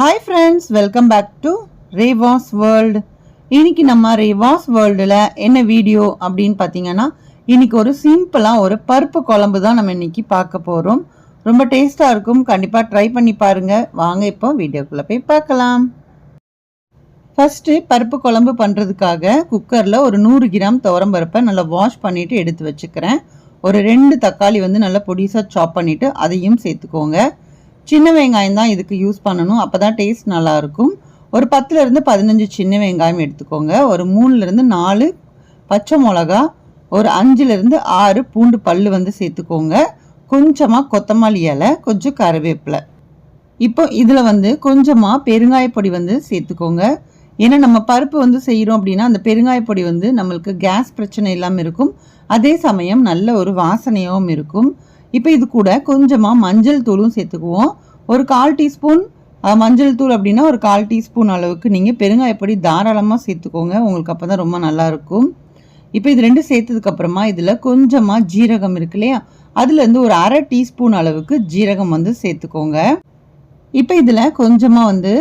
Hi friends welcome back to Reva's world இன்னைக்கு நம்ம ரேவாஸ் வேர்ல்டில் என்ன வீடியோ அப்படின்னு பார்த்தீங்கன்னா இன்னைக்கு ஒரு சிம்பிளாக ஒரு பருப்பு குழம்பு தான் நம்ம இன்னைக்கு பார்க்க போகிறோம் ரொம்ப டேஸ்ட்டாக இருக்கும். கண்டிப்பாக ட்ரை பண்ணி பாருங்கள் வாங்க இப்போ வீடியோக்குள்ளே போய் பார்க்கலாம். ஃபஸ்ட்டு பருப்பு குழம்பு பண்ணுறதுக்காக குக்கரில் ஒரு நூறு கிராம் துவரம் பருப்பை நல்லா வாஷ் பண்ணிவிட்டு எடுத்து வச்சுக்கிறேன். ஒரு ரெண்டு தக்காளி வந்து நல்லா பொடிசாக சாப் பண்ணிவிட்டு அதையும் சேர்த்துக்கோங்க. சின்ன வெங்காயம் தான் இதுக்கு யூஸ் பண்ணணும். அப்போ தான் டேஸ்ட் நல்லாயிருக்கும் ஒரு பத்துலேருந்து பதினஞ்சு சின்ன வெங்காயம் எடுத்துக்கோங்க. ஒரு மூணுலேருந்து நாலு பச்சை மிளகா ஒரு அஞ்சுலேருந்து ஆறு பூண்டு பல் வந்து சேர்த்துக்கோங்க. கொஞ்சமாக கொத்தமல்லி இலை கொஞ்சம் கருவேப்பிலை. இப்போ இதில் வந்து கொஞ்சமாக பெருங்காயப்பொடி வந்து சேர்த்துக்கோங்க. ஏன்னா நம்ம பருப்பு வந்து செய்கிறோம் அப்படின்னா அந்த பெருங்காயப்பொடி வந்து நம்மளுக்கு கேஸ் பிரச்சனை இல்லாமல் இருக்கும். அதே சமயம் நல்ல ஒரு வாசனையாகவும் இருக்கும். இப்போ இது கூட கொஞ்சமாக மஞ்சள் தூளும் சேர்த்துக்குவோம். ஒரு கால் டீஸ்பூன் மஞ்சள் தூள் அப்படின்னா ஒரு கால் டீஸ்பூன் அளவுக்கு நீங்கள் பெருங்காயப்பொடி தாராளமாக சேர்த்துக்கோங்க. உங்களுக்கு அப்போ தான் ரொம்ப நல்லாயிருக்கும் இப்போ இது ரெண்டு சேர்த்ததுக்கப்புறமா இதில் கொஞ்சமாக ஜீரகம் இருக்கு இல்லையா? அதுலேருந்து ஒரு அரை டீஸ்பூன் அளவுக்கு ஜீரகம் வந்து சேர்த்துக்கோங்க. இப்போ இதில் கொஞ்சமாக வந்து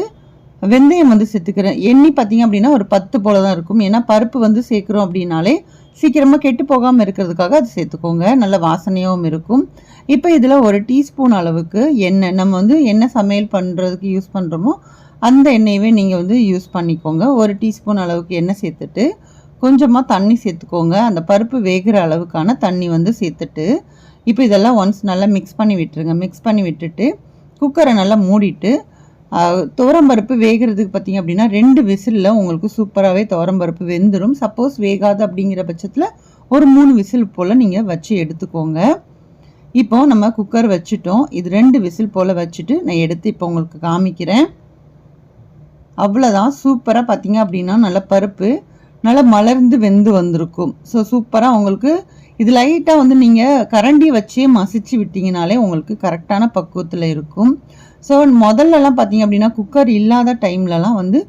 வெந்தயம் வந்து சேர்த்துக்கிறேன். எண்ணி பார்த்தீங்க அப்படின்னா ஒரு பத்து போல தான் இருக்கும். ஏன்னா பருப்பு வந்து சேர்க்குறோம் அப்படின்னாலே சீக்கிரமாக கெட்டு போகாமல் இருக்கிறதுக்காக அது சேர்த்துக்கோங்க. நல்ல வாசனையாகவும் இருக்கும். இப்போ இதில் ஒரு டீஸ்பூன் அளவுக்கு எண்ணெய். நம்ம வந்து என்ன சமையல் பண்ணுறதுக்கு யூஸ் பண்ணுறோமோ அந்த எண்ணெயவே நீங்கள் வந்து யூஸ் பண்ணிக்கோங்க. ஒரு டீஸ்பூன் அளவுக்கு எண்ணெய் சேர்த்துட்டு கொஞ்சமாக தண்ணி சேர்த்துக்கோங்க. அந்த பருப்பு வேகிற அளவுக்கான தண்ணி வந்து சேர்த்துட்டு இப்போ இதெல்லாம் ஒன்ஸ் நல்லா மிக்ஸ் பண்ணி விட்டுருங்க. மிக்ஸ் பண்ணி விட்டுட்டு குக்கரை நல்லா மூடிட்டு துவரம்பருப்பு வேகிறதுக்கு பார்த்தீங்க அப்படின்னா ரெண்டு விசிலில் உங்களுக்கு சூப்பராகவே துவரம்பருப்பு வெந்துடும் சப்போஸ் வேகாது அப்படிங்கிற பட்சத்தில் ஒரு மூணு விசில் போல் நீங்கள் வச்சு எடுத்துக்கோங்க. இப்போ நம்ம குக்கர் வச்சுட்டோம். இது ரெண்டு விசில் போல் வச்சுட்டு நான் எடுத்து இப்போ உங்களுக்கு காமிக்கிறேன். அவ்வளோதான் சூப்பராக பார்த்தீங்க அப்படின்னா நல்ல பருப்பு. நல்லா மலர்ந்து வெந்து வந்திருக்கும். ஸோ சூப்பராக உங்களுக்கு இது லைட்டாக வந்து நீங்கள் கரண்டி வச்சே மசிச்சு விட்டிங்கனாலே உங்களுக்கு கரெக்டான பக்குவத்தில் இருக்கும். ஸோ முதல்லலாம் பார்த்தீங்க அப்படின்னா குக்கர் இல்லாத டைம்லலாம் வந்து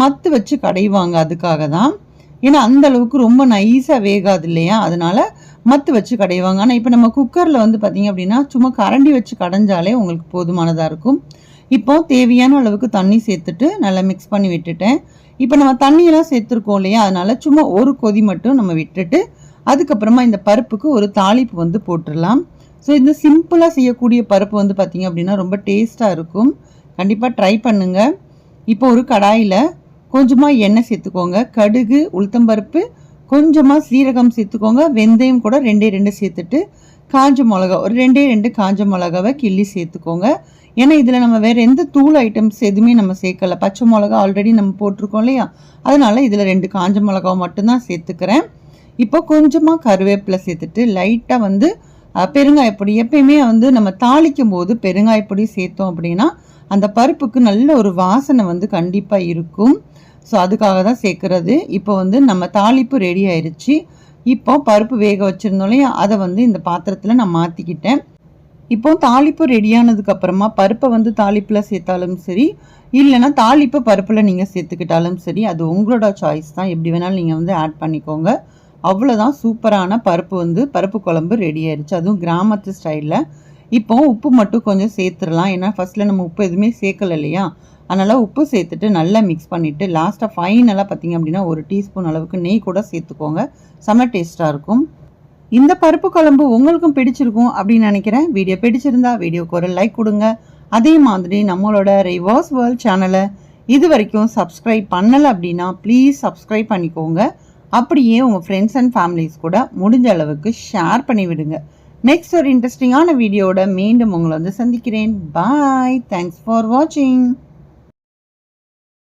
மத்து வச்சு கடைவாங்க அதுக்காக தான். ஏன்னா அந்த அளவுக்கு ரொம்ப நைஸாக வேகாது இல்லையா? அதனால் மத்து வச்சு கடைவாங்க ஆனால் இப்போ நம்ம குக்கரில் வந்து பார்த்தீங்க அப்படின்னா சும்மா கரண்டி வச்சு கடைஞ்சாலே உங்களுக்கு போதுமானதாக இருக்கும். இப்போ தேவையான அளவுக்கு தண்ணி சேர்த்துட்டு நல்லா மிக்ஸ் பண்ணி விட்டுட்டேன். இப்போ நம்ம தண்ணியெல்லாம் சேர்த்துருக்கோம் இல்லையா? அதனால சும்மா ஒரு கொதி மட்டும் நம்ம விட்டுட்டு அதுக்கப்புறமா இந்த பருப்புக்கு ஒரு தாளிப்பு வந்து போட்டுடலாம். ஸோ இந்த சிம்பிளாக செய்யக்கூடிய பருப்பு வந்து பார்த்திங்க அப்படின்னா ரொம்ப டேஸ்ட்டாக இருக்கும். கண்டிப்பாக ட்ரை பண்ணுங்கள் இப்போ ஒரு கடாயில் கொஞ்சமாக எண்ணெய் சேர்த்துக்கோங்க. கடுகு உளுத்தம்பருப்பு கொஞ்சமாக சீரகம் சேர்த்துக்கோங்க. வெந்தயம் கூட ரெண்டே ரெண்டு சேர்த்துட்டு காஞ்ச மிளகா ஒரு ரெண்டே ரெண்டு காஞ்ச மிளகாவை கிள்ளி சேர்த்துக்கோங்க. ஏன்னா இதில் நம்ம வேறு எந்த தூள் ஐட்டம்ஸ் எதுவுமே நம்ம சேர்க்கல. பச்சை மிளகா ஆல்ரெடி நம்ம போட்டிருக்கோம் இல்லையா? அதனால் இதில் ரெண்டு காஞ்ச மிளகாவை மட்டும்தான் சேர்த்துக்கிறேன். இப்போ கொஞ்சமாக கருவேப்பிலை சேர்த்துட்டு லைட்டாக வந்து பெருங்காய பொடி. எப்பயுமே வந்து நம்ம தாளிக்கும் போது பெருங்காயப்பொடி சேர்த்தோம் அப்படின்னா அந்த பருப்புக்கு நல்ல ஒரு வாசனை வந்து கண்டிப்பாக இருக்கும். ஸோ அதுக்காக தான் சேர்க்குறது. இப்போ வந்து நம்ம தாளிப்பு ரெடி ஆயிடுச்சு இப்போ பருப்பு வேக வச்சுருந்தோம் இல்லையா? அதை வந்து இந்த பாத்திரத்தில் நான் மாற்றிக்கிட்டேன் இப்போ தாளிப்பு ரெடியானதுக்கு அப்புறமா பருப்பை வந்து தாளிப்பில் சேர்த்தாலும் சரி இல்லைன்னா தாளிப்பு பருப்பில் நீங்கள் சேர்த்துக்கிட்டாலும் சரி அது உங்களோட சாய்ஸ் தான். எப்படி வேணாலும் நீங்கள் வந்து ஆட் பண்ணிக்கோங்க. அவ்வளோதான் சூப்பரான பருப்பு வந்து பருப்பு குழம்பு ரெடி ஆயிடுச்சு அதுவும் கிராமத்து ஸ்டைலில் இப்போ உப்பு மட்டும் கொஞ்சம் சேர்த்துடலாம். ஏன்னா ஃபஸ்ட்டில் நம்ம உப்பு எதுவுமே சேர்க்கல இல்லையா? அதனால் உப்பு சேர்த்துட்டு நல்லா மிக்ஸ் பண்ணிவிட்டு லாஸ்ட்டாக ஃபைனலாக பார்த்திங்க அப்படின்னா ஒரு டீஸ்பூன் அளவுக்கு நெய் கூட சேர்த்துக்கோங்க. செம்ம டேஸ்ட்டாக இருக்கும். இந்த பருப்பு குழம்பு உங்களுக்கும் பிடிச்சிருக்கும் அப்படின்னு நினைக்கிறேன். வீடியோ பிடிச்சிருந்தா வீடியோக்கு ஒரு லைக் கொடுங்க. அதே மாதிரி நம்மளோட ரிவர்ஸ் வேர்ல்ட் சேனலை இது வரைக்கும் சப்ஸ்கிரைப் பண்ணலை அப்படின்னா ப்ளீஸ் சப்ஸ்கிரைப் பண்ணிக்கோங்க. அப்படியே உங்கள் ஃப்ரெண்ட்ஸ் அண்ட் ஃபேமிலிஸ் கூட முடிஞ்ச அளவுக்கு ஷேர் பண்ணி விடுங்க நெக்ஸ்ட் ஒரு இன்ட்ரெஸ்டிங்கான வீடியோட மீண்டும் உங்களை வந்து சந்திக்கிறேன். பாய் தேங்க்ஸ் ஃபார் வாட்சிங்